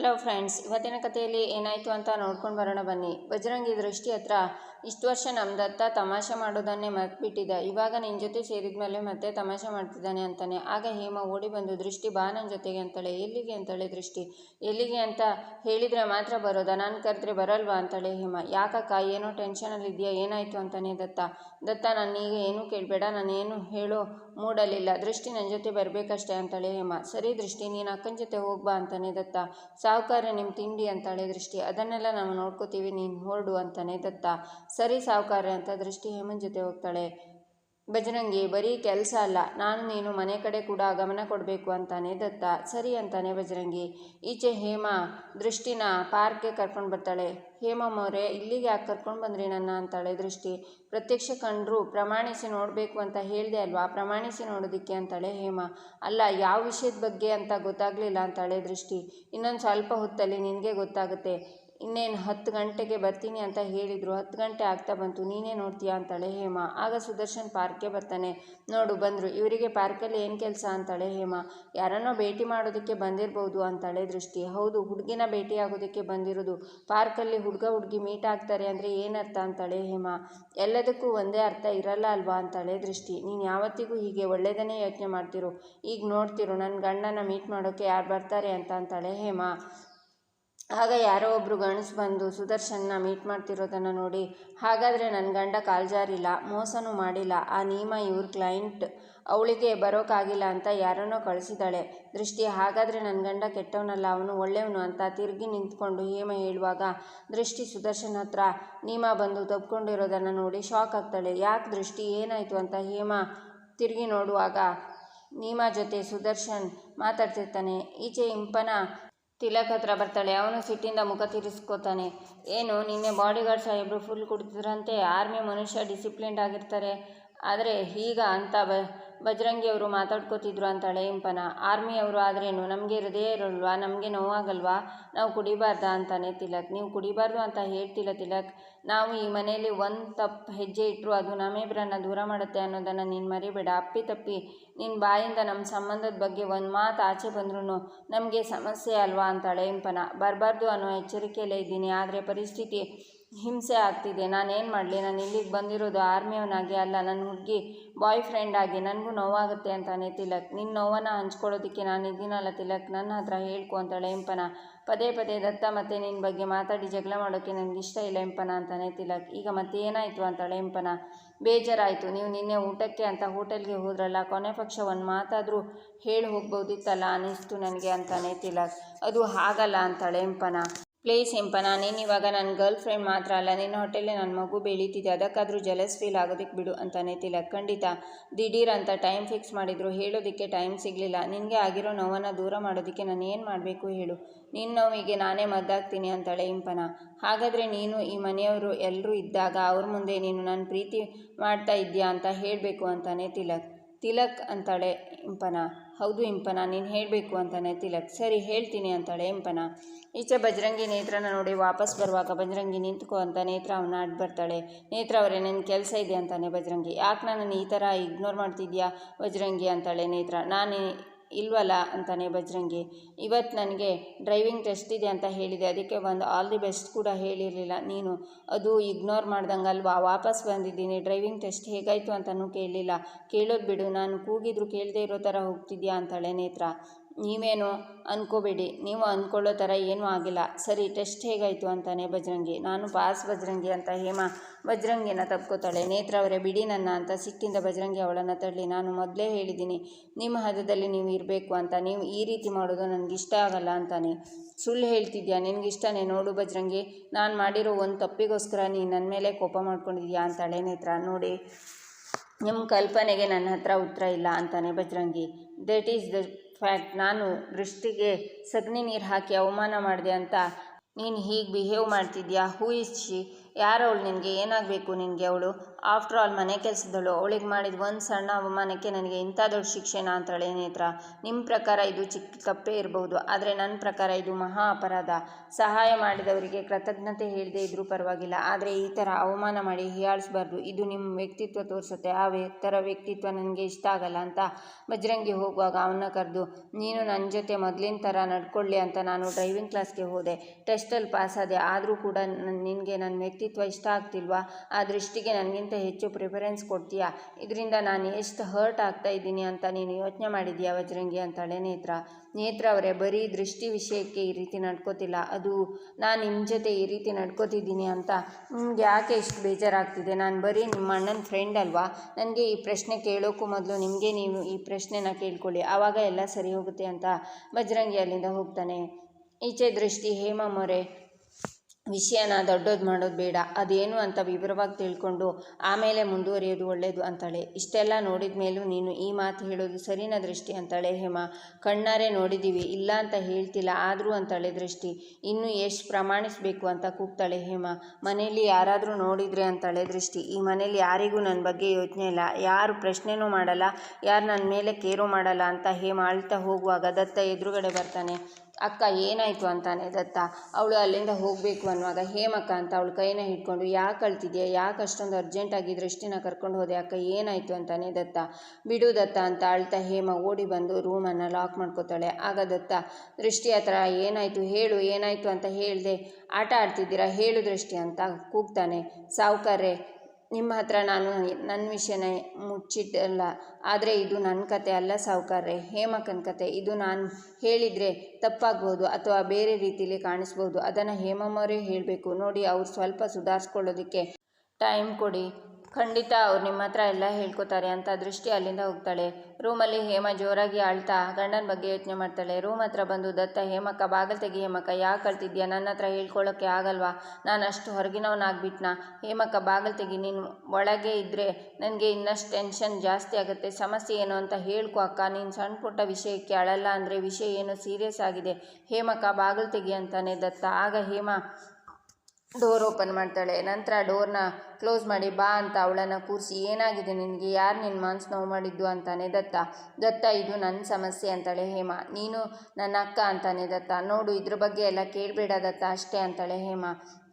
Hello friends ಇವತ್ತಿನ ಕಥೆಯಲ್ಲಿ ಏನಾಯಿತು ಅಂತ ನೋಡ್ಕೊಂಡು ಬರೋಣ ಬನ್ನಿ. ಬಜರಂಗಿ ದೃಷ್ಟಿ ಹತ್ರ ಇಷ್ಟು ವರ್ಷ ನಮ್ಮ ದತ್ತ ತಮಾಷೆ ಮಾಡೋದನ್ನೇ ಮರ್ತ್ಬಿಟ್ಟಿದ್ದ ಇವಾಗ ನಿನ್ನ ಜೊತೆ ಸೇರಿದ ಮೇಲೆ ಮತ್ತೆ ತಮಾಷೆ ಮಾಡ್ತಿದ್ದಾನೆ ಅಂತಾನೆ. ಆಗ ಹೇಮ ಓಡಿ ಬಂದು, ದೃಷ್ಟಿ, ಬಾ ನನ್ನ ಜೊತೆಗೆ ಅಂತಾಳೆ. ಎಲ್ಲಿಗೆ? ಅಂತಾಳೆ ದೃಷ್ಟಿ. ಎಲ್ಲಿಗೆ ಅಂತ ಹೇಳಿದರೆ ಮಾತ್ರ ಬರೋದಾ? ನಾನು ಕರೆದ್ರೆ ಬರಲ್ವಾ? ಅಂತಾಳೆ ಹೇಮ. ಯಾಕಕ್ಕ, ಏನೋ ಟೆನ್ಷನಲ್ಲಿ ಇದೆಯಾ ಏನಾಯಿತು? ಅಂತಾನೆ ದತ್ತ. ದತ್ತ ನಾನೀಗ ಏನೂ ಕೇಳಬೇಡ. ನಾನೇನು ಹೇಳೋ ಮೂಡಲಿಲ್ಲ ದೃಷ್ಟಿ ನನ್ನ ಜೊತೆ ಬರಬೇಕಷ್ಟೇ ಅಂತಾಳೆ ಹೇಮ. ಸರಿ ದೃಷ್ಟಿ, ನೀನು ಅಕ್ಕನ ಜೊತೆ ಹೋಗ್ಬಾ ಅಂತಾನೆ ದತ್ತ. ಸಾವುಕಾರ ನಿಮ್ಮ ತಿಂಡಿ ಅಂತಾಳೆ ದೃಷ್ಟಿ. ಅದನ್ನೆಲ್ಲ ನಾವು ನೋಡ್ಕೋತೀವಿ, ನೀನು ಹೊರಡು ಅಂತಾನೆ ದತ್ತ. ಸರಿ ಸಾವುಕಾರ ಅಂತ ದೃಷ್ಟಿ ಹೇಮನ್ ಜೊತೆ ಹೋಗ್ತಾಳೆ. ಬಜರಂಗಿ ಬರೀ ಕೆಲಸ ಅಲ್ಲ, ನಾನು ನೀನು ಮನೆ ಕಡೆ ಕೂಡ ಗಮನ ಕೊಡಬೇಕು ಅಂತಾನೆ ದತ್ತ. ಸರಿ ಅಂತಾನೆ ಬಜರಂಗಿ ಈಚೆ ಹೇಮ ದೃಷ್ಟಿನ ಪಾರ್ಕ್ಗೆ ಕರ್ಕೊಂಡು ಬರ್ತಾಳೆ. ಹೇಮಮ್ಮವ್ರೆ ಇಲ್ಲಿಗೆ ಯಾಕೆ ಕರ್ಕೊಂಡು ಬಂದ್ರಿ ನನ್ನ ಅಂತಾಳೆ ದೃಷ್ಟಿ. ಪ್ರತ್ಯಕ್ಷ ಕಂಡ್ರು ಪ್ರಮಾಣಿಸಿ ನೋಡಬೇಕು ಅಂತ ಹೇಳಿದೆ ಅಲ್ವಾ? ಪ್ರಮಾಣಿಸಿ ನೋಡೋದಕ್ಕೆ ಅಂತಾಳೆ ಹೇಮ. ಅಲ್ಲ, ಯಾವ ವಿಷಯದ ಬಗ್ಗೆ ಅಂತ ಗೊತ್ತಾಗಲಿಲ್ಲ ಅಂತಾಳೆ ದೃಷ್ಟಿ. ಇನ್ನೊಂದು ಸ್ವಲ್ಪ ಹೊತ್ತಲ್ಲಿ ನಿನಗೆ ಗೊತ್ತಾಗುತ್ತೆ. ಇನ್ನೇನು ಹತ್ತು ಗಂಟೆಗೆ ಬರ್ತೀನಿ ಅಂತ ಹೇಳಿದರು. ಹತ್ತು ಗಂಟೆ ಆಗ್ತಾ ಬಂತು. ನೀನೇ ನೋಡ್ತೀಯಾ ಅಂತಾಳೆ ಹೇಮ. ಆಗ ಸುದರ್ಶನ್ ಪಾರ್ಕ್ಗೆ ಬರ್ತಾನೆ. ನೋಡು ಬಂದರು. ಇವರಿಗೆ ಪಾರ್ಕಲ್ಲಿ ಏನು ಕೆಲಸ ಅಂತಾಳೆ ಹೇಮ. ಯಾರನ್ನೋ ಭೇಟಿ ಮಾಡೋದಕ್ಕೆ ಬಂದಿರ್ಬೋದು ಅಂತಾಳೆ ದೃಷ್ಟಿ. ಹೌದು, ಹುಡುಗಿನ ಭೇಟಿ ಆಗೋದಕ್ಕೆ ಬಂದಿರೋದು. ಪಾರ್ಕಲ್ಲಿ ಹುಡುಗ ಹುಡುಗಿ ಮೀಟ್ ಆಗ್ತಾರೆ ಅಂದರೆ ಏನರ್ಥ ಅಂತಾಳೆ ಹೇಮ. ಎಲ್ಲದಕ್ಕೂ ಒಂದೇ ಅರ್ಥ ಇರಲ್ಲ ಅಲ್ವಾ ಅಂತಾಳೆ ದೃಷ್ಟಿ. ನೀನು ಯಾವತ್ತಿಗೂ ಹೀಗೆ ಒಳ್ಳೆಯದನ್ನೇ ಯೋಚನೆ ಮಾಡ್ತಿರೋ. ಈಗ ನೋಡ್ತಿರು ನನ್ನ ಗಂಡನ ಮೀಟ್ ಮಾಡೋಕ್ಕೆ ಯಾರು ಬರ್ತಾರೆ ಅಂತ ಅಂತಾಳೆ ಹೇಮ. ಆಗ ಯಾರೋ ಒಬ್ಬರು ಗಣಸು ಬಂದು ಸುದರ್ಶನ್ನ ಮೀಟ್ ಮಾಡ್ತಿರೋದನ್ನು ನೋಡಿ, ಹಾಗಾದರೆ ನನ್ನ ಗಂಡ ಕಾಲ್ಜಾರಿಲ್ಲ ಮೋಸನೂ ಮಾಡಿಲ್ಲ, ಆ ನೀಮ ಇವ್ರ ಕ್ಲೈಂಟ್ ಅವಳಿಗೆ ಬರೋಕ್ಕಾಗಿಲ್ಲ ಅಂತ ಯಾರನ್ನೋ ಕಳಿಸಿದಾಳೆ. ದೃಷ್ಟಿ, ಹಾಗಾದರೆ ನನ್ನ ಗಂಡ ಕೆಟ್ಟವನಲ್ಲ, ಅವನು ಒಳ್ಳೆಯವನು ಅಂತ ತಿರುಗಿ ನಿಂತ್ಕೊಂಡು ಹೇಮ ಹೇಳುವಾಗ, ದೃಷ್ಟಿ, ಸುದರ್ಶನ್ ಹತ್ರ ನೀಮ ಬಂದು ದಬ್ಕೊಂಡಿರೋದನ್ನು ನೋಡಿ ಶಾಕ್ ಆಗ್ತಾಳೆ. ಯಾಕೆ ದೃಷ್ಟಿ, ಏನಾಯಿತು ಅಂತ ಹೇಮ ತಿರುಗಿ ನೋಡುವಾಗ, ನೀಮಾ ಜೊತೆ ಸುದರ್ಶನ್ ಮಾತಾಡ್ತಿರ್ತಾನೆ. ಈಚೆ ಇಂಪನ ತಿಲಕ್ ಹತ್ರ ಬರ್ತಾಳೆ. ಅವನು ಸಿಟ್ಟಿಂದ ಮುಖ ತಿರ್ಸ್ಕೋತಾನೆ. ಏನು, ನಿನ್ನೆ ಬಾಡಿಗಾರ್ಡ್ ಸಾಹೇಬರು ಫುಲ್ ಕುಡಿದ್ರಂತೆ ಆರ್ಮಿ ಮನುಷ್ಯ ಡಿಸಿಪ್ಲಿನ್ಡ್ ಆಗಿರ್ತಾರೆ. ಆದರೆ ಈಗ ಅಂತ ಬ ಬಜರಂಗಿ ಅವರು ಮಾತಾಡ್ಕೋತಿದ್ರು ಅಂತಾಳೆ ಇಂಪನ. ಆರ್ಮಿಯವರು ಆದ್ರೇನು? ನಮಗೆ ಹೃದಯ ಇರಲ್ವಾ? ನಮಗೆ ನೋವಾಗಲ್ವಾ? ನಾವು ಕುಡಿಬಾರ್ದ ಅಂತಾನೆ ತಿಲಕ್. ನೀವು ಕುಡಿಬಾರ್ದು ಅಂತ ಹೇಳ್ತಿಲ್ಲ ತಿಲಕ್. ನಾವು ಈ ಮನೆಯಲ್ಲಿ ಒಂದು ತಪ್ಪು ಹೆಜ್ಜೆ ಇಟ್ಟರು ಅದು ನಮ್ಮಿಬ್ಬರನ್ನ ದೂರ ಮಾಡುತ್ತೆ ಅನ್ನೋದನ್ನು ನೀನು ಮರಿಬೇಡ. ಅಪ್ಪಿ ತಪ್ಪಿ. ನಿನ್ನ ಬಾಯಿಂದ ನಮ್ಮ ಸಂಬಂಧದ ಬಗ್ಗೆ ಒಂದು ಮಾತು ಆಚೆ ಬಂದ್ರೂ ನಮಗೆ ಸಮಸ್ಯೆ ಅಲ್ವಾ ಅಂತಾಳೆ ಇಂಪನ. ಬರಬಾರ್ದು ಅನ್ನೋ ಎಚ್ಚರಿಕೆಯಲ್ಲೇ ಇದ್ದೀನಿ. ಆದರೆ ಪರಿಸ್ಥಿತಿ ಹಿಂಸೆ ಆಗ್ತಿದೆ. ನಾನೇನು ಮಾಡಲಿ? ನಾನು ಇಲ್ಲಿಗೆ ಬಂದಿರೋದು ಆರ್ಮಿಯವನಾಗಿ ಅಲ್ಲ. ನನ್ನ ಹುಡುಗಿ ಬಾಯ್ ಫ್ರೆಂಡ್ ಆಗಿ. ನನಗೂ ನೋವಾಗುತ್ತೆ ಅಂತಾನೆ ತಿಲಕ್. ನಿನ್ನ ನೋವನ್ನು ಹಂಚ್ಕೊಳ್ಳೋದಕ್ಕೆ ನಾನು ಇದ್ದೀನಲ್ಲ ತಿಲಕ್. ನನ್ನ ಹತ್ರ ಹೇಳ್ಕೊ ಅಂತಾಳೆ ಇಂಪನ ಪದೇ ಪದೇ ದತ್ತ ಮತ್ತೆ ನಿನ್ನ ಬಗ್ಗೆ ಮಾತಾಡಿ ಜಗಳ ಮಾಡೋಕ್ಕೆ ನನಗೆ ಇಷ್ಟ ಇಲ್ಲ ಇಂಪನ ಅಂತಾನೆ ತಿಲಕ್. ಈಗ ಮತ್ತೆ ಏನಾಯಿತು ಅಂತಾಳೆ ಇಂಪನ ಬೇಜಾರಾಯಿತು. ನೀವು ನಿನ್ನೆ ಊಟಕ್ಕೆ ಅಂತ ಹೋಟೆಲ್ಗೆ ಹೋದ್ರಲ್ಲ, ಕೊನೆ ಪಕ್ಷ ಒಂದು ಮಾತಾದರೂ ಹೇಳಿ ಹೋಗ್ಬೋದಿತ್ತಲ್ಲ ಅನ್ನಿಸ್ತು ನನಗೆ ಅಂತಾನೆ ತಿಲಕ್. ಅದು ಹಾಗಲ್ಲ ಅಂತಾಳೆ ಇಂಪನ ಪ್ಲೀಸ್ ಹಿಂಪ ನಾನೇನು ಇವಾಗ ನನ್ನ ಗರ್ಲ್ ಫ್ರೆಂಡ್ ಮಾತ್ರ ಅಲ್ಲ, ನಿನ್ನ ಹೋಟೆಲ್ಲೇ ನನ್ನ ಮಗು ಬೆಳೀತಿದೆ, ಅದಕ್ಕಾದರೂ ಜಲಸ್ ಫೀಲ್ ಆಗೋದಕ್ಕೆ ಬಿಡು ಅಂತಾನೆ ತಿಲಕ್. ಖಂಡಿತ. ದಿಢೀರ್ ಅಂತ ಟೈಮ್ ಫಿಕ್ಸ್ ಮಾಡಿದ್ರು, ಹೇಳೋದಕ್ಕೆ ಟೈಮ್ ಸಿಗಲಿಲ್ಲ. ನಿನಗೆ ಆಗಿರೋ ನೋವನ್ನು ದೂರ ಮಾಡೋದಕ್ಕೆ ನಾನು ಏನು ಮಾಡಬೇಕು ಹೇಳು. ನಿನ್ನ ನೋವಿಗೆ ನಾನೇ ಮದ್ದಾಗ್ತೀನಿ ಅಂತಾಳೆ ಇಂಪನ. ಹಾಗಾದರೆ ನೀನು ಈ ಮನೆಯವರು ಎಲ್ಲರೂ ಇದ್ದಾಗ ಅವ್ರ ಮುಂದೆ ನೀನು ನನ್ನ ಪ್ರೀತಿ ಮಾಡ್ತಾ ಇದ್ದೀಯಾ ಅಂತ ಹೇಳಬೇಕು ಅಂತಾನೆ ತಿಲಕ್. ತಿಲಕ್ ಅಂತಾಳೆ, ಇಂಪನ. ಹೌದು ಇಂಪನ, ನೀನು ಹೇಳಬೇಕು ಅಂತಾನೆ ತಿಲಕ್. ಸರಿ, ಹೇಳ್ತೀನಿ ಅಂತಾಳೆ ಇಂಪನ. ಈಚೆ ಬಜರಂಗಿ ನೇತ್ರನ ನೋಡಿ ವಾಪಸ್ ಬರುವಾಗ ಬಜರಂಗಿ ನಿಂತ್ಕೊ ಅಂತ ನೇತ್ರ ಅವನ ಅಡ್ ಬರ್ತಾಳೆ. ನೇತ್ರ ಅವರೇ ನನ್ನ ಕೆಲಸ ಇದೆ ಅಂತಾನೆ ಬಜರಂಗಿ. ಯಾಕೆ ನಾನು ಈ ಥರ ಇಗ್ನೋರ್ ಮಾಡ್ತಿದ್ಯಾ ಬಜರಂಗಿ ಅಂತಾಳೆ ನೇತ್ರ. ನಾನು ಇಲ್ವಲ್ಲ ಅಂತಾನೆ ಬಜರಂಗಿ. ಇವತ್ತು ನನಗೆ ಡ್ರೈವಿಂಗ್ ಟೆಸ್ಟ್ ಇದೆ ಅಂತ ಹೇಳಿದೆ. ಅದಕ್ಕೆ ಒಂದು ಆಲ್ ದಿ ಬೆಸ್ಟ್ ಕೂಡ ಹೇಳಿರಲಿಲ್ಲ ನೀನು. ಅದು ಇಗ್ನೋರ್ ಮಾಡ್ದಂಗಲ್ವಾ? ವಾಪಸ್ ಬಂದಿದ್ದೀನಿ. ಡ್ರೈವಿಂಗ್ ಟೆಸ್ಟ್ ಹೇಗಾಯಿತು ಅಂತಲೂ ಕೇಳಲಿಲ್ಲ. ಕೇಳೋದು ಬಿಡು. ನಾನು ಕೂಗಿದ್ರು ಕೇಳದೇ ಇರೋ ಥರ ಹೋಗ್ತಿದ್ಯಾ ಅಂತಾಳೆ ನೇತ್ರ. ನೀವೇನು ಅಂದ್ಕೋಬೇಡಿ ನೀವು ಅಂದ್ಕೊಳ್ಳೋ ಥರ ಏನೂ ಆಗಿಲ್ಲ. ಸರಿ, ಟೆಸ್ಟ್ ಹೇಗಾಯಿತು ಅಂತಾನೆ ಬಜರಂಗಿ. ನಾನು ಪಾಸ್ ಬಜರಂಗಿ ಅಂತ ಹೇಮ ಬಜರಂಗಿನ ತಪ್ಕೋತಾಳೆ. ನೇತ್ರ ಅವರೇ, ಬಿಡಿ ನನ್ನ ಅಂತ ಸಿಟ್ಟಿಂದ ಬಜರಂಗಿ ಅವಳನ್ನು ತಳ್ಳಿ, ನಾನು ಮೊದಲೇ ಹೇಳಿದ್ದೀನಿ, ನಿಮ್ಮ ಹದದಲ್ಲಿ ನೀವು ಇರಬೇಕು ಅಂತ, ನೀವು ಈ ರೀತಿ ಮಾಡೋದು ನನಗೆ ಇಷ್ಟ ಆಗಲ್ಲ ಅಂತಾನೆ. ಸುಳ್ಳು ಹೇಳ್ತಿದ್ಯಾ? ನಿನಗಿಷ್ಟನೇ ನೋಡು ಬಜರಂಗಿ, ನಾನು ಮಾಡಿರೋ ಒಂದು ತಪ್ಪಿಗೋಸ್ಕರ ನೀನು ನನ್ನ ಮೇಲೆ ಕೋಪ ಮಾಡ್ಕೊಂಡಿದ್ಯಾ ಅಂತಾಳೆ ನೇತ್ರ. ನೋಡಿ ನಿಮ್ಮ ಕಲ್ಪನೆಗೆ ನನ್ನ ಹತ್ರ ಉತ್ತರ ಇಲ್ಲ ಅಂತಾನೆ Bajrangi. That is the fact ನಾನು ದೃಷ್ಟಿಗೆ ಸಗಣಿ ನೀರು ಹಾಕಿ ಅವಮಾನ ಮಾಡಿದೆ ಅಂತ ನೀನು ಹೀಗೆ ಬಿಹೇವ್ ಮಾಡ್ತಿದ್ಯಾ? ಹೂ ಇಸ್ ಶಿ ಯಾರು ಅವಳು ನಿನಗೆ? ಏನಾಗಬೇಕು ನಿನಗೆ ಅವಳು? ಆಫ್ಟರ್ ಆಲ್ ಮನೆ ಕೆಲಸದಳು ಅವಳಿಗೆ ಮಾಡಿದ ಒಂದು ಸಣ್ಣ ಅವಮಾನಕ್ಕೆ ನನಗೆ ಇಂಥ ದೊಡ್ಡ ಶಿಕ್ಷೆನಾ ಅಂತಾಳೆ ನೇತ್ರ. ನಿಮ್ಮ ಪ್ರಕಾರ ಇದು ಚಿಕ್ಕ ತಪ್ಪೇ ಇರಬಹುದು. ಆದರೆ ನನ್ನ ಪ್ರಕಾರ ಇದು ಮಹಾ ಅಪರಾಧ. ಸಹಾಯ ಮಾಡಿದವರಿಗೆ ಕೃತಜ್ಞತೆ ಹೇಳದೇ ಇದ್ರೂ ಪರವಾಗಿಲ್ಲ. ಆದರೆ ಈ ಥರ ಅವಮಾನ ಮಾಡಿ ಹೀಯಾಳಿಸಬಾರ್ದು. ಇದು ನಿಮ್ಮ ವ್ಯಕ್ತಿತ್ವ ತೋರಿಸುತ್ತೆ. ಆ ಥರ ವ್ಯಕ್ತಿತ್ವ ನನಗೆ ಇಷ್ಟ ಆಗಲ್ಲ ಅಂತ ಬಜರಂಗಿ ಹೋಗುವಾಗ ಅವನ್ನ ಕರೆದು, ನೀನು ನನ್ನ ಜೊತೆ ಮೊದಲಿನ ಥರ ನಡ್ಕೊಳ್ಳಿ ಅಂತ ನಾನು ಡ್ರೈವಿಂಗ್ ಕ್ಲಾಸ್ಗೆ ಹೋದೆ. ಟೆಸ್ಟಲ್ಲಿ ಪಾಸ್ ಆದೆ. ಆದರೂ ಕೂಡ ನಿನಗೆ ನನ್ನ ವ್ಯಕ್ತಿತ್ವ ಇಷ್ಟ ಆಗ್ತಿಲ್ವಾ? ಆ ದೃಷ್ಟಿಗೆ ನನಗಿಂತ ಹೆಚ್ಚು ಪ್ರಿಫರೆನ್ಸ್ ಕೊಡ್ತೀಯಾ? ಇದರಿಂದ ನಾನು ಎಷ್ಟು ಹರ್ಟ್ ಆಗ್ತಾ ಇದ್ದೀನಿ ಅಂತ ನೀನು ಯೋಚನೆ ಮಾಡಿದ್ಯಾ ವಜ್ರಂಗಿ ಅಂತಾಳೆ ನೇತ್ರ. ನೇತ್ರ ಅವರೇ, ಬರೀ ದೃಷ್ಟಿ ವಿಷಯಕ್ಕೆ ಈ ರೀತಿ ನಡ್ಕೋತಿಲ್ಲ. ಅದು ನಾನು ನಿಮ್ಮ ಜೊತೆ ಈ ರೀತಿ ನಡ್ಕೋತಿದ್ದೀನಿ ಅಂತ ನಿಮ್ಗೆ ಯಾಕೆ ಇಷ್ಟು ಬೇಜಾರಾಗ್ತಿದೆ? ನಾನು ಬರೀ ನಿಮ್ಮ ಅಣ್ಣನ ಫ್ರೆಂಡ್ ಅಲ್ವಾ? ನನಗೆ ಈ ಪ್ರಶ್ನೆ ಕೇಳೋಕ್ಕೂ ಮೊದಲು ನಿಮಗೆ ನೀವು ಈ ಪ್ರಶ್ನೆನ ಕೇಳ್ಕೊಳ್ಳಿ. ಆವಾಗ ಎಲ್ಲ ಸರಿ ಹೋಗುತ್ತೆ ಅಂತ ಬಜರಂಗಿ ಅಲ್ಲಿಂದ ಹೋಗ್ತಾನೆ. ಈಚೆ ದೃಷ್ಟಿ ಹೇಮ ಮೊರೆ ವಿಷಯನ ದೊಡ್ಡದು ಮಾಡೋದು ಬೇಡ. ಅದೇನು ಅಂತ ವಿವರವಾಗಿ ತಿಳ್ಕೊಂಡು ಆಮೇಲೆ ಮುಂದುವರಿಯೋದು ಒಳ್ಳೆಯದು ಅಂತಾಳೆ. ಇಷ್ಟೆಲ್ಲ ನೋಡಿದ ಮೇಲೂ ನೀನು ಈ ಮಾತು ಹೇಳೋದು ಸರಿನ ದೃಷ್ಟಿ ಅಂತಾಳೆ ಹೇಮ. ಕಣ್ಣಾರೆ ನೋಡಿದ್ದೀವಿ ಇಲ್ಲ ಅಂತ ಹೇಳ್ತಿಲ್ಲ, ಆದರೂ ಅಂತಾಳೆ ದೃಷ್ಟಿ. ಇನ್ನು ಎಷ್ಟು ಪ್ರಮಾಣಿಸಬೇಕು ಅಂತ ಕೂಗ್ತಾಳೆ ಹೇಮ. ಮನೆಯಲ್ಲಿ ಯಾರಾದರೂ ನೋಡಿದರೆ ಅಂತಾಳೆ ದೃಷ್ಟಿ. ಈ ಮನೇಲಿ ಯಾರಿಗೂ ನನ್ನ ಬಗ್ಗೆ ಯೋಚನೆ ಇಲ್ಲ. ಯಾರು ಪ್ರಶ್ನೆನೂ ಮಾಡಲ್ಲ. ಯಾರು ನನ್ನ ಮೇಲೆ ಕೇರು ಮಾಡಲ್ಲ ಅಂತ ಹೇಮ ಅಳ್ತಾ ಹೋಗುವಾಗ ದತ್ತ ಎದುರುಗಡೆ ಬರ್ತಾನೆ. ಅಕ್ಕ ಏನಾಯಿತು ಅಂತಾನೆ ದತ್ತ. ಅವಳು ಅಲ್ಲಿಂದ ಹೋಗಬೇಕು ಅನ್ನುವಾಗ, ಹೇಮಕ್ಕ ಅಂತ ಅವಳು ಕೈನ ಹಿಡ್ಕೊಂಡು, ಯಾಕೆ ಅಳ್ತಿದ್ಯಾ? ಯಾಕೆ ಅಷ್ಟೊಂದು ಅರ್ಜೆಂಟಾಗಿ ದೃಷ್ಟಿನ ಕರ್ಕೊಂಡು ಹೋದೆ? ಅಕ್ಕ, ಏನಾಯಿತು ಅಂತಾನೆ ದತ್ತ. ಬಿಡು ದತ್ತ ಅಂತ ಅಳ್ತಾ ಹೇಮ ಓಡಿ ಬಂದು ರೂಮನ್ನು ಲಾಕ್ ಮಾಡ್ಕೋತಾಳೆ. ಆಗ ದತ್ತ, ದೃಷ್ಟಿ ಹತ್ರ, ಏನಾಯಿತು? ಹೇಳು, ಏನಾಯಿತು ಅಂತ ಹೇಳಿದೆ. ಆಟ ಆಡ್ತಿದ್ದೀರಾ? ಹೇಳು ದೃಷ್ಟಿ ಅಂತ ಕೂಗ್ತಾನೆ. ಸಾವುಕಾರ್ರೆ ನಿಮ್ಮ ಹತ್ರ ನಾನು ನನ್ನ ವಿಷಯನ ಮುಚ್ಚಿಟ್ಟಲ್ಲ, ಆದರೆ ಇದು ನನ್ನ ಕತೆ ಅಲ್ಲ ಸಾವುಕಾರ್ರೆ. ಹೇಮಕ್ಕನ ಕತೆ. ಇದು ನಾನು ಹೇಳಿದರೆ ತಪ್ಪಾಗ್ಬೋದು ಅಥವಾ ಬೇರೆ ರೀತಿಯಲ್ಲಿ ಕಾಣಿಸ್ಬೋದು. ಅದನ್ನು ಹೇಮಮ್ಮವರೇ ಹೇಳಬೇಕು. ನೋಡಿ ಅವ್ರು ಸ್ವಲ್ಪ ಸುಧಾರಿಸ್ಕೊಳ್ಳೋದಕ್ಕೆ ಟೈಮ್ ಕೊಡಿ. ಖಂಡಿತ ಅವ್ರು ನಿಮ್ಮ ಹತ್ರ ಎಲ್ಲ ಹೇಳ್ಕೊತಾರೆ ಅಂತ ದೃಷ್ಟಿ ಅಲ್ಲಿಂದ ಹೋಗ್ತಾಳೆ. ರೂಮಲ್ಲಿ ಹೇಮ ಜೋರಾಗಿ ಅಳ್ತಾ ಗಂಡನ ಬಗ್ಗೆ ಯೋಚನೆ ಮಾಡ್ತಾಳೆ. ರೂಮ್ ಹತ್ರ ಬಂದು ದತ್ತ, ಹೇಮಕ್ಕ ಬಾಗಲ್ ತೆಗಿ ಹೇಮಕ್ಕ, ಯಾಕೆ ಕಳ್ತಿದ್ಯಾ ನನ್ನ ಹತ್ರ ಹೇಳ್ಕೊಳ್ಳೋಕ್ಕೆ ಆಗಲ್ವಾ? ನಾನು ಅಷ್ಟು ಹೊರಗಿನವನಾಗ್ಬಿಟ್ನಾ. ಹೇಮಕ್ಕ ಬಾಗಲ್ ತೆಗಿ ನೀನು ಒಳಗೆ ಇದ್ದರೆ ನನಗೆ ಇನ್ನಷ್ಟು ಟೆನ್ಷನ್ ಜಾಸ್ತಿ ಆಗುತ್ತೆ. ಸಮಸ್ಯೆ ಏನು ಅಂತ ಹೇಳ್ಕೊ ಅಕ್ಕ. ನೀನು ಸಣ್ಣ ಪುಟ್ಟ ವಿಷಯಕ್ಕೆ ಅಳಲ್ಲ ಅಂದರೆ ವಿಷಯ ಏನು ಸೀರಿಯಸ್ ಆಗಿದೆ? ಹೇಮಕ್ಕ ಬಾಗಲ್ ತೆಗಿ ಅಂತಾನೆ ದತ್ತ. ಆಗ ಹೇಮ ಡೋರ್ ಓಪನ್ ಮಾಡ್ತಾಳೆ. ನಂತರ ಡೋರ್ನ ಕ್ಲೋಸ್ ಮಾಡಿ, ಬಾ ಅಂತ ಅವಳನ್ನು ಕೂರಿಸಿ, ಏನಾಗಿದೆ ನಿನಗೆ? ಯಾರು ನಿನ್ನ ಮನಸ್ಸು ನೋವು ಮಾಡಿದ್ದು? ಅಂತಾನೆ ದತ್ತ. ದತ್ತ, ಇದು ನನ್ನ ಸಮಸ್ಯೆ ಅಂತಾಳೆ ಹೇಮ. ನೀನು ನನ್ನ ಅಕ್ಕ ಅಂತಾನೆ ದತ್ತ. ನೋಡು, ಇದ್ರ ಬಗ್ಗೆ ಎಲ್ಲ ಕೇಳಬೇಡ ದತ್ತ, ಅಷ್ಟೇ ಅಂತಾಳೆ ಹೇಮ.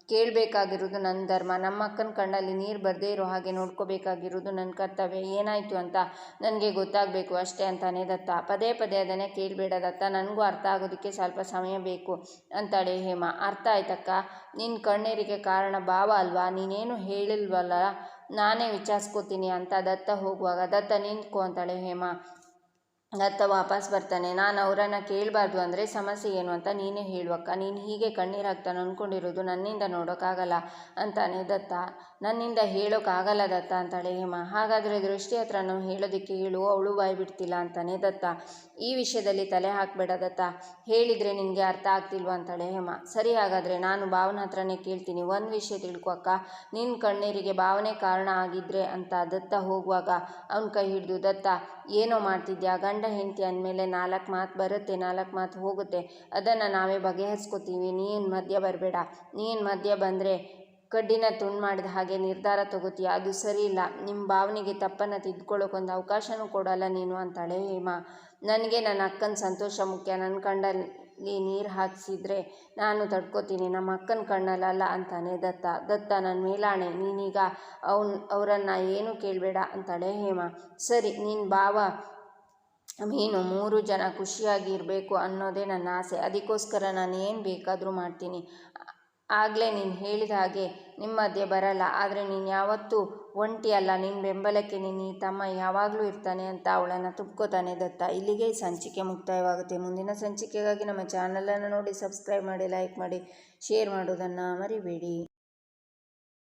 ಕೇಳಬೇಕಾಗಿರೋದು ನನ್ನ ಧರ್ಮ. ನಮ್ಮ ಅಕ್ಕನ ಕಣ್ಣಲ್ಲಿ ನೀರು ಬರದೇ ಇರೋ ಹಾಗೆ ನೋಡ್ಕೋಬೇಕಾಗಿರೋದು ನನ್ನ ಕರ್ತವ್ಯ. ಏನಾಯಿತು ಅಂತ ನನಗೆ ಗೊತ್ತಾಗಬೇಕು ಅಷ್ಟೇ ಅಂತಾನೆ ದತ್ತ. ಪದೇ ಪದೇ ಅದನ್ನೇ ಕೇಳಬೇಡ ದತ್ತ. ನನಗೂ ಅರ್ಥ ಆಗೋದಕ್ಕೆ ಸ್ವಲ್ಪ ಸಮಯ ಬೇಕು ಅಂತಾಳೆ ಹೇಮ. ಅರ್ಥ ಆಯ್ತಕ್ಕ? ನಿನ್ನ ಕಣ್ಣೀರಿಗೆ ಕಾರಣ ಭಾವ ಅಲ್ವಾ? ನೀನೇನು ಹೇಳಿಲ್ವಲ್ಲ? ನಾನೇ ವಿಚಾರಿಸ್ಕೋತೀನಿ ಅಂತ ದತ್ತ ಹೋಗುವಾಗ. ದತ್ತ ನಿಂತ್ಕೊ ಅಂತಾಳೆ ಹೇಮ. ದತ್ತ ವಾಪಸ್ ಬರ್ತಾನೆ. ನಾನು ಅವರನ್ನು ಕೇಳಬಾರ್ದು ಅಂದರೆ ಸಮಸ್ಯೆ ಏನು ಅಂತ ನೀನೇ ಹೇಳುವಕ್ಕ. ನೀನು ಹೀಗೆ ಕಣ್ಣೀರು ಹಾಕ್ತಾನೆ ಅಂದ್ಕೊಂಡಿರೋದು ನನ್ನಿಂದ ನೋಡೋಕ್ಕಾಗಲ್ಲ ಅಂತಾನೆ ದತ್ತ. ನನ್ನಿಂದ ಹೇಳೋಕ್ಕಾಗಲ್ಲ ದತ್ತ ಅಂತಾಳೆ ಹೇಮ. ಹಾಗಾದರೆ ದೃಷ್ಟಿ ಹತ್ರ ನಾನು ಹೇಳೋದಕ್ಕೆ ಹೇಳು, ಅವಳು ಬಾಯಿ ಬಿಡ್ತಿಲ್ಲ ಅಂತಾನೆ ದತ್ತ. ಈ ವಿಷಯದಲ್ಲಿ ತಲೆ ಹಾಕಬೇಡ ದತ್ತ. ಹೇಳಿದರೆ ನಿನಗೆ ಅರ್ಥ ಆಗ್ತಿಲ್ವ ಅಂತಾಳೆ ಹೇಮ. ಸರಿ ಹಾಗಾದರೆ ನಾನು ಭಾವನ ಹತ್ರನೇ ಕೇಳ್ತೀನಿ. ಒಂದು ವಿಷಯ ತಿಳ್ಕೊ ಅಕ್ಕ. ನಿನ್ನ ಕಣ್ಣೀರಿಗೆ ಭಾವನೆ ಕಾರಣ ಆಗಿದ್ರೆ ಅಂತ ದತ್ತ ಹೋಗುವಾಗ ಅವನ ಕೈ ಹಿಡಿದು, ದತ್ತ ಏನೋ ಮಾಡ್ತಿದ್ಯಾ? ಗಂಡ ಹೆಂಡತಿ ಅಂದಮೇಲೆ ನಾಲ್ಕು ಮಾತು ಬರುತ್ತೆ, ನಾಲ್ಕು ಮಾತು ಹೋಗುತ್ತೆ. ಅದನ್ನು ನಾವೇ ಬಗೆಹರಿಸ್ಕೋತೀವಿ. ನೀನು ಮಧ್ಯ ಬರಬೇಡ. ನೀನು ಮಧ್ಯ ಬಂದರೆ ಕಡ್ಡಿನ ತುಂಡು ಮಾಡಿದ ಹಾಗೆ ನಿರ್ಧಾರ ತಗೋತೀಯ. ಅದು ಸರಿ ಇಲ್ಲ. ನಿಮ್ಮ ಭಾವನೆಗೆ ತಪ್ಪನ್ನು ತಿದ್ಕೊಳ್ಳೋಕೊಂದು ಅವಕಾಶನೂ ಕೊಡಲ್ಲ ನೀನು ಅಂತಾಳೆ ಹೇಮಾ. ನನಗೆ ನನ್ನ ಅಕ್ಕನ ಸಂತೋಷ ಮುಖ್ಯ. ನನ್ನ ಕಂಡಲ್ಲಿ ನೀರು ಹಾಕಿಸಿದ್ರೆ ನಾನು ತಡ್ಕೋತೀನಿ, ನಮ್ಮ ಅಕ್ಕನ ಕಣ್ಣಲ್ಲಲ್ಲ ಅಂತಾನೆ ದತ್ತ. ದತ್ತ ನನ್ನ ಮೇಲಾಣೆ, ನೀನೀಗ ಅವನ್, ಅವರನ್ನು ಏನು ಕೇಳಬೇಡ ಅಂತಾಳೆ ಹೇಮ. ಸರಿ ನಿನ್ನ ಭಾವ ಮೀನು ಮೂರು ಜನ ಖುಷಿಯಾಗಿ ಇರಬೇಕು ಅನ್ನೋದೇ ನನ್ನ ಆಸೆ. ಅದಕ್ಕೋಸ್ಕರ ನಾನು ಏನು ಬೇಕಾದರೂ ಮಾಡ್ತೀನಿ. ಆಗಲೇ ನೀನು ಹೇಳಿದ ಹಾಗೆ ನಿಮ್ಮ ಮಧ್ಯೆ ಬರಲ್ಲ. ಆದರೆ ನೀನು ಯಾವತ್ತೂ ಒಂಟಿ ಅಲ್ಲ. ನಿನ್ನ ಬೆಂಬಲಕ್ಕೆ ನಿನ್ನ ಈ ತಮ್ಮ ಯಾವಾಗಲೂ ಇರ್ತಾನೆ ಅಂತ ಅವಳನ್ನು ತುಪ್ಕೋತಾನೆ ದತ್ತ. ಇಲ್ಲಿಗೆ ಸಂಚಿಕೆ ಮುಕ್ತಾಯವಾಗುತ್ತೆ. ಮುಂದಿನ ಸಂಚಿಕೆಗಾಗಿ ನಮ್ಮ ಚಾನಲನ್ನು ನೋಡಿ, ಸಬ್ಸ್ಕ್ರೈಬ್ ಮಾಡಿ, ಲೈಕ್ ಮಾಡಿ, ಶೇರ್ ಮಾಡೋದನ್ನು ಮರಿಬೇಡಿ.